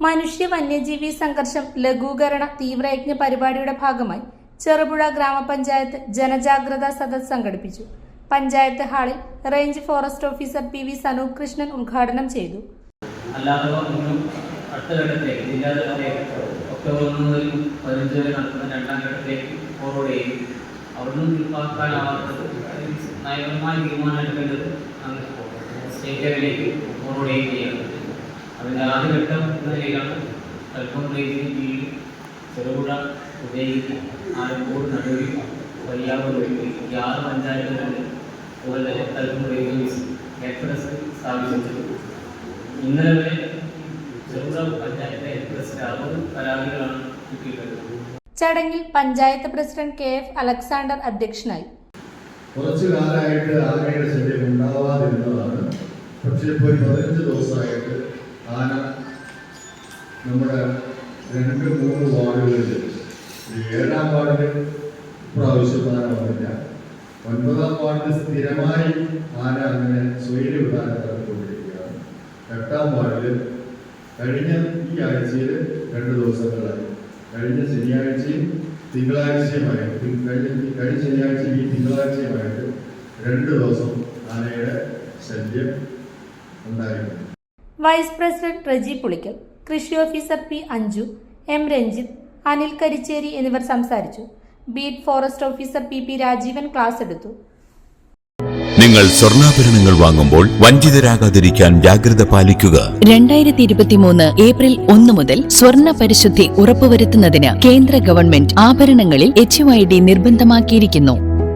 മനുഷ്യ വന്യജീവി സംഘർഷം ലഘൂകരണ തീവ്രയജ്ഞ പരിപാടിയുടെ ഭാഗമായി ചെറുപുഴ ഗ്രാമപഞ്ചായത്ത് ജനജാഗ്രതാ സദസ് സംഘടിപ്പിച്ചു. പഞ്ചായത്ത് ഹാളിൽ range forest officer P V Sanoop Krishnan ഉദ്ഘാടനം ചെയ്തു. അല്ലാത്തവ അടുത്ത ഒക്ടോബർ ഒന്ന് മുതൽ പതിനഞ്ച് വരെ അതിന്റെ ആദ്യഘട്ടം എന്ന നിലയിലാണ് അല്പം റേഞ്ചിന് കീഴിൽ ചെറുപുഴ ഉദയഗിരി ആലക്കോട് നടുവിൽ വയ്യാവൂർ ഈ ആറ് പഞ്ചായത്തുകളിൽ അതുപോലെ തന്നെ തലപ്പം റേഞ്ച് എക്സ്പ്രസ് സ്ഥാപിച്ചിട്ടുണ്ട്. ഇന്നലെ വരെ ചെറുപുഴ പഞ്ചായത്തിലെ എക്സ്പ്രസിന്റെ അറുപത് പരാതികളാണ് കിട്ടിയിട്ടുള്ളത്. ചടങ്ങിൽ panchayat president K F Alexander അധ്യക്ഷനായി. കുറച്ചു കാലമായിട്ട് ആനയുടെ ശല്യം ഉണ്ടാവാതിരുന്നതാണ്. പക്ഷേ ഇപ്പോൾ പതിനഞ്ച് ദിവസമായിട്ട് ആന നമ്മുടെ രണ്ട് മൂന്ന് വാർഡുകളിൽ ഏഴാം വാർഡിൽ പ്രാവശ്യം ആന വന്നില്ല. ഒൻപതാം വാർഡിൽ സ്ഥിരമായി ആന അങ്ങനെ സ്വൈര്യ വിടാൻ നടത്തിക്കൊണ്ടിരിക്കുകയാണ് എട്ടാം വാർഡിൽ കഴിഞ്ഞ ഈ ആഴ്ചയിൽ രണ്ട് ദിവസങ്ങളായി. കഴിഞ്ഞ ശനിയാഴ്ചയും തിങ്കളാഴ്ചയുമായിട്ട് കഴിഞ്ഞ കഴിഞ്ഞ ശനിയാഴ്ച ഈ തിങ്കളാഴ്ചയുമായിട്ട് രണ്ട് ദിവസം ആനയുടെ ശല്യം ഉണ്ടായിരുന്നു. വൈസ് പ്രസിഡന്റ് റജി പുളിക്കൽ കൃഷി officer P Anju M Ranjith Anil Karicheri എന്നിവർ സംസാരിച്ചു. Beat forest officer P P Rajeevan class എടുത്തു. നിങ്ങൾ സ്വർണാഭരണങ്ങൾ വാങ്ങുമ്പോൾ വഞ്ചിതരാകാതിരിക്കാൻ ജാഗ്രത പാലിക്കുക. രണ്ടായിരത്തി ഇരുപത്തിമൂന്ന് ഏപ്രിൽ ഒന്ന് മുതൽ സ്വർണ പരിശുദ്ധി ഉറപ്പുവരുത്തുന്നതിന് കേന്ദ്ര ഗവൺമെന്റ് ആഭരണങ്ങളിൽ എച്ച് നിർബന്ധമാക്കിയിരിക്കുന്നു.